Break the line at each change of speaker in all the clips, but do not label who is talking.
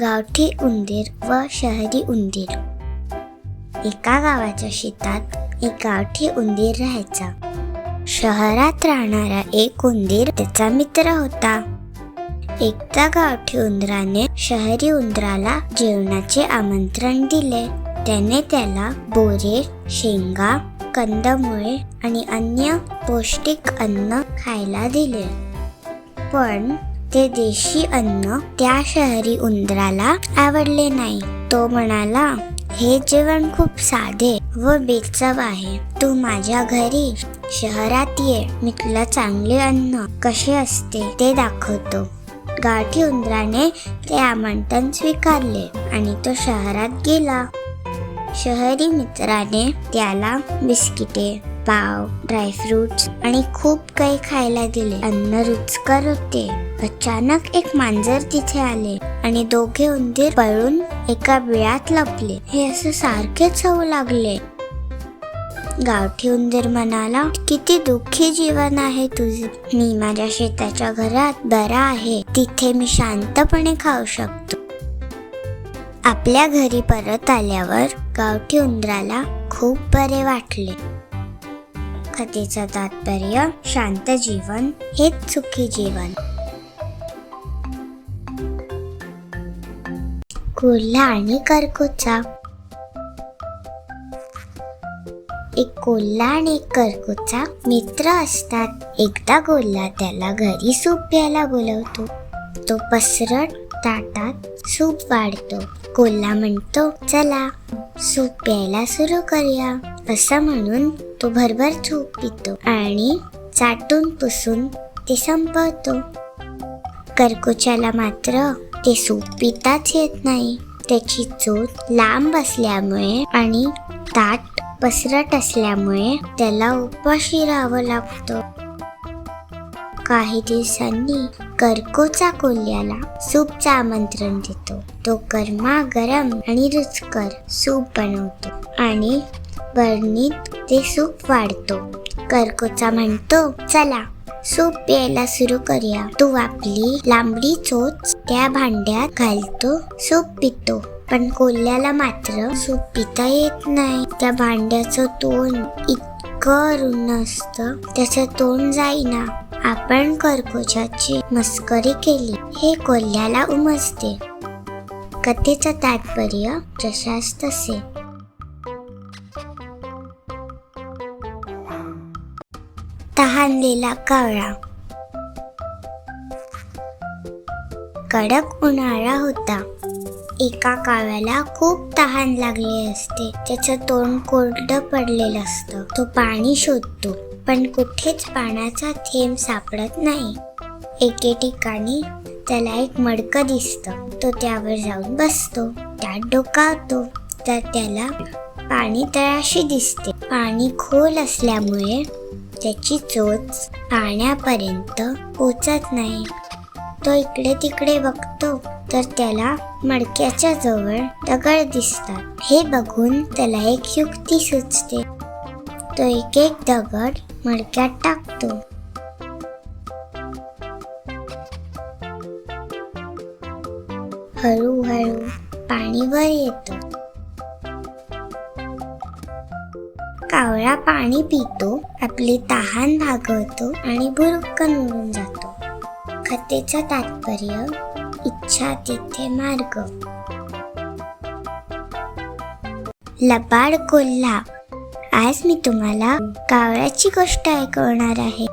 गावठी उंदीर व शहरी उंदीर. एका गावाच्या शेतात एक गावठी उंदीर राहायचा. शहरात राहणारा एक उंदीर त्याचा मित्र होता. एकदा गावठी उंदराने शहरी उंदराला जेवणाचे आमंत्रण दिले. त्याने त्याला बोरे शेंगा कंदमुळे आणि अन्य पौष्टिक अन्न खायला दिले. पण ते देशी अन्न त्या शहरी उंदराला आवडले नाही. तो म्हणाला हे जेवण खूप साधे व बेचव आहे. तू माझ्या घरी शहरात ये. मी तुला चांगले अन्न कसे असते ते दाखवतो. गाठी उंदराने ते आमंत्रण स्वीकारले आणि तो शहरात गेला. शहरी मित्राने त्याला बिस्किटे पाव ड्रायफ्रुट्स आणि खूप काही खायला दिले. अन्न रुचकर होते. अचानक एक मांजर तिथे आले आणि दोघे उंदीर पळून एका बिळात लपले. हे असं सारखेच होऊ लागले. गावठी उंदीर म्हणाला किती दुःखी जीवन आहे तुझे. मी माझ्या शेताच्या घरात बरा आहे. तिथे मी शांतपणे खाऊ शकतो. आपल्या घरी परत आल्यावर गावठी उंदराला खूप बरे वाटले. कथेचं तात्पर्य शांत जीवन हेच सुखी जीवन. कोल्हा आणि करकोचा एक कोल्हा आणि एक करकोचा मित्र असतात. एकदा कोल्हा त्याला घरी सूप प्यायला बोलवतो. तो पसरट ताटात सूप वाढतो. कोल्हा म्हणतो चला सूप प्यायला सुरू करूया. असं म्हणून तो भरभर सूप पितो आणि चाटून पुसून ते संपवतो. कर्कोच्याला मात्र ते सूप पिताच येत नाही. त्याची चोच लांब असल्यामुळे आणि ताट पसरट असल्यामुळे त्याला उपाशी राहावं लागतं. काही दिवसांनी करकोचा कोल्ह्याला सूपचं आमंत्रण देतो. तो गरमा गरम आणि रुचकर सूप बनवतो आणि बरणीत ते सूप वाढतो. करकोचा म्हणतो चला सूप प्यायला सुरू करूया. तू आपली लांबडी चोच त्या भांड्यात घालतो सूप पितो. पण कोल्ह्याला मात्र सूप पिता येत नाही. त्या भांड्याचं तोंड इतकं रुण असतं त्याचं तोंड जाईना. आपण कर्कोचाची मस्करी केली हे कोल्ह्याला उमजते. कथेचं तात्पर्य जशास तसे बांधलेला कावळा. कडक उन्हाळा होता. एका कावळ्याला खूप तहान लागली असते. त्याचं तोंड कोरडं पडलेलं असतं. तो पाणी शोधतो पण कुठेच पाण्याचा थेंब सापडत नाही. एके ठिकाणी त्याला एक मडकं दिसतं. तो त्यावर जाऊन बसतो. त्यात डोकावतो. तर त्याला पाणी तळाशी दिसते. पाणी खोल असल्यामुळे त्याची चोच पाण्यापर्यंत पोचत नाही. तो इकडे तिकडे बघतो तर त्याला मडक्याच्या जवळ दगड दिसतात. हे बघून त्याला एक युक्ती सुचते. तो एक एक दगड मडक्यात टाकतो. हळूहळू पाणी वर येतं. कावळा पाणी पितो आपली तहान भागवतो आणि भुरुक्कन उडून जातो. कथेचं तात्पर्य इच्छा तिथे मार्ग. लबाड कोल्हा आज मी तुम्हाला कावळ्याची गोष्ट ऐकवणार आहे.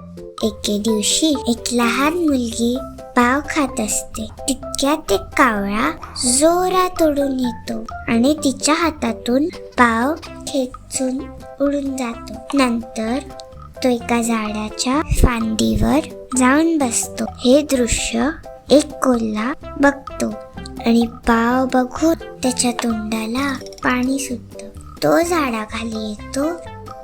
एके दिवशी एक लहान मुलगी पाव खात असते. तितक्यात एक कावळा जोरात उडून येतो आणि तिच्या हातातून पाव खेचून उडून जातो. नंतर तो एका झाडाच्या फांदीवर जाऊन बसतो. हे दृश्य एक कोल्हा बघतो आणि पाव बघून त्याच्या तोंडाला पाणी सुटतं. तो झाडाखाली येतो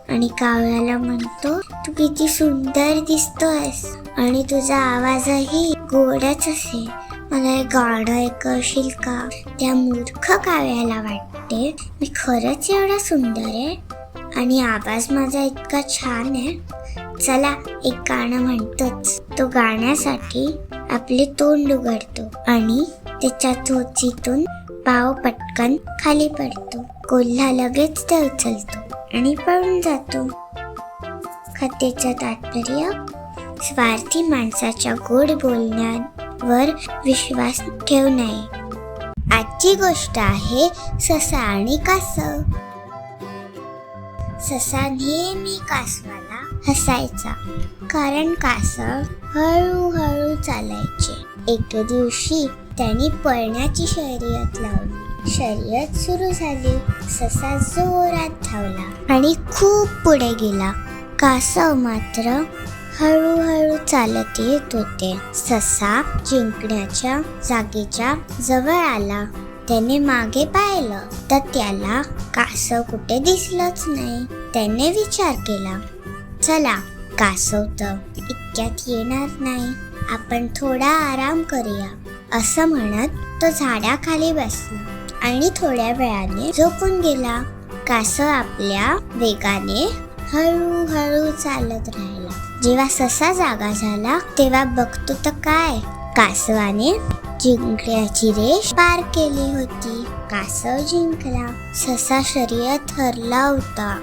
आणि कावळ्याला म्हणतो तू किती सुंदर दिसतोयस आणि तुझा आवाजही गोडच असेल. मला हे गाणं ऐकशील का त्या मूर्ख काव्याला वाटते मी खरंच एवढा सुंदर आहे आणि आवाज माझा इतका छान आहे. चला एक गाणं म्हणतोच. तो गाण्यासाठी आपले तोंड उघडतो आणि त्याच्या चोचीतून पाव पटकन खाली पडतो. कोल्हा लगेच ते उचलतो आणि पळून जातो. कथेचं तात्पर्य स्वार्थी माणसाच्या गोड बोलण्यावर विश्वास ठेवू नये. आजची गोष्ट आहे ससा आणि कासव. ससा नेहमी कासवाला हसायचा. कारण कासव हळूहळू चालायचे. एक दिवशी त्यांनी पळण्याची शर्यत लावली. शर्यत सुरू झाली. ससा जोरात धावला आणि खूप पुढे गेला. कासव मात्र हळूहळू चालत येत होते. ससा जिंकण्याच्या जागेच्या जवळ आला. त्याने मागे पाहिलं तर त्याला कासव कुठे दिसलंच नाही. त्याने विचार केला चला कासव तर इतक्यात येणार नाही. आपण थोडा आराम करूया. असं म्हणत तो झाडाखाली बसला आणि थोड्या वेळाने झोपून गेला. कासव आपल्या वेगाने हळूहळू चालत राहिला. जेव्हा ससा जागा झाला तेव्हा बघतो तर काय? कासवाने जिंकल्याची रेष पार केली होती. कासव जिंकला. ससा शर्यत हरला होता.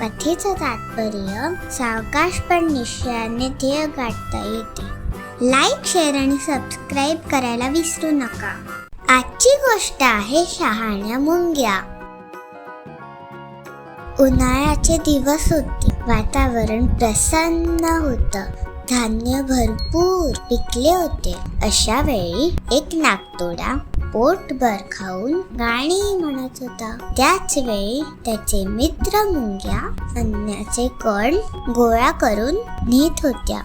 कथेचं तात्पर्य सावकाश पण निश्चयाने ध्येय गाठता येते. लाईक शेअर आणि सबस्क्राईब करायला विसरू नका. आजची गोष्ट आहे शहाण्या मुंग्या. उन्हाळ्याचे दिवस होते. वातावरण प्रसन्न होतं. धान्य भरपूर पिकले होते. अशा वेळी एक नागतोडा पोटभर खाऊन गाणी म्हणत होता. त्याच वेळी त्याचे मित्र मुंग्या अन्नाचे कण गोळा करून नेत होत्या.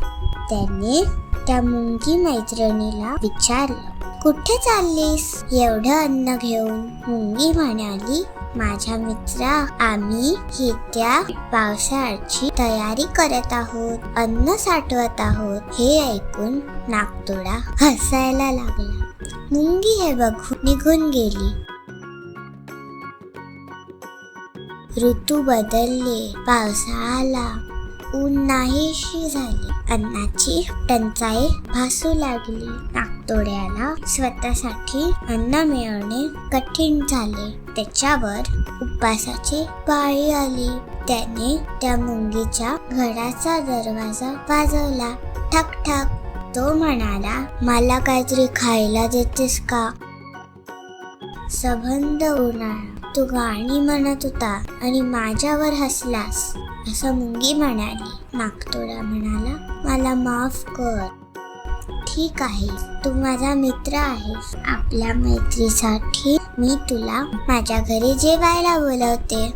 त्याने त्या मुंगी मैत्रिणीला विचारलं कुठे चाललीस? एवढं अन्न घेऊन? मुंगी म्हणाली माझ्या मित्र आम्ही येत्या पावसाळ्याची तयारी करत आहोत अन्न साठवत आहोत. हे ऐकून नागतोडा हसायला लागला. मुंगी हे बघून निघून गेली. ऋतू बदलले पावसाळा आला ऊन नाहीशी झाली. अन्नाची टंचाई भासू लागली. नागतोड्याला स्वतःसाठी अन्न मिळवणे कठीण झाले. त्याच्यावर उपासाची पाळी आली. त्याने त्या मुंगीच्या घराचा दरवाजा वाजवला. ठक ठक तो म्हणाला. मला काहीतरी खायला देतेस का? सबंध उन्हाळा. तू गाणी म्हणत होता आणि माझ्यावर हसलास असं मुंगी म्हणाली. नागतोडा म्हणाला. मला माफ कर. ठीक आहे. तू माझा मित्र आहेस. आपल्या मैत्रीसाठी मी तुला माझ्या घरी जेवायला बोलवते.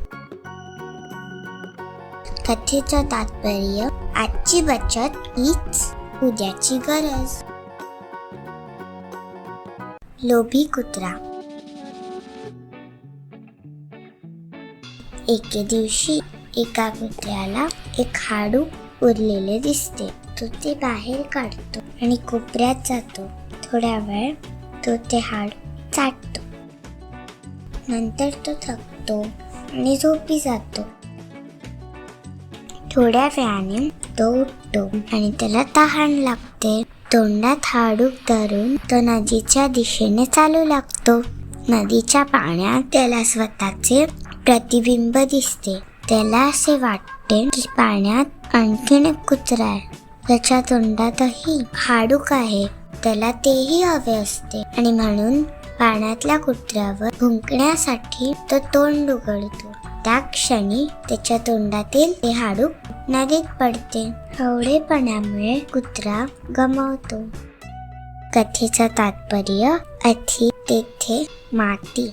कथेचं तात्पर्य आजची बचत हीच उद्याची गरज. लोभी कुत्रा. एके दिवशी एका कुत्र्याला एक हाडू उरलेले दिसते. तो ते बाहेर काढतो आणि कोपऱ्यात जातो. थोड्या वेळ तो ते हाडू चाटतो. नंतर तो थकतो आणि झोपी जातो. थोड्या वेळाने तो उठतो आणि त्याला तहान लागते. तोंडात हाडूक धरून तो नदीच्या दिशेने चालू लागतो. नदीच्या पाण्यात त्याला स्वतःचे प्रतिबिंब दिसते. त्याला असे वाटते की पाण्यात आणखीन एक कुत्रा आहे. त्याच्या तोंडातही हाडूक आहे. त्याला तेही हवे असते आणि म्हणून पाण्यातल्या कुत्र्यावर भुंकण्यासाठी तो तोंड उघडतो. त्या क्षणी त्याच्या तोंडातील ते हाडूक नदीत पडते. हवडेपणामुळे कुत्रा गमावतो. कथेचं तात्पर्य अथी तेथे माती.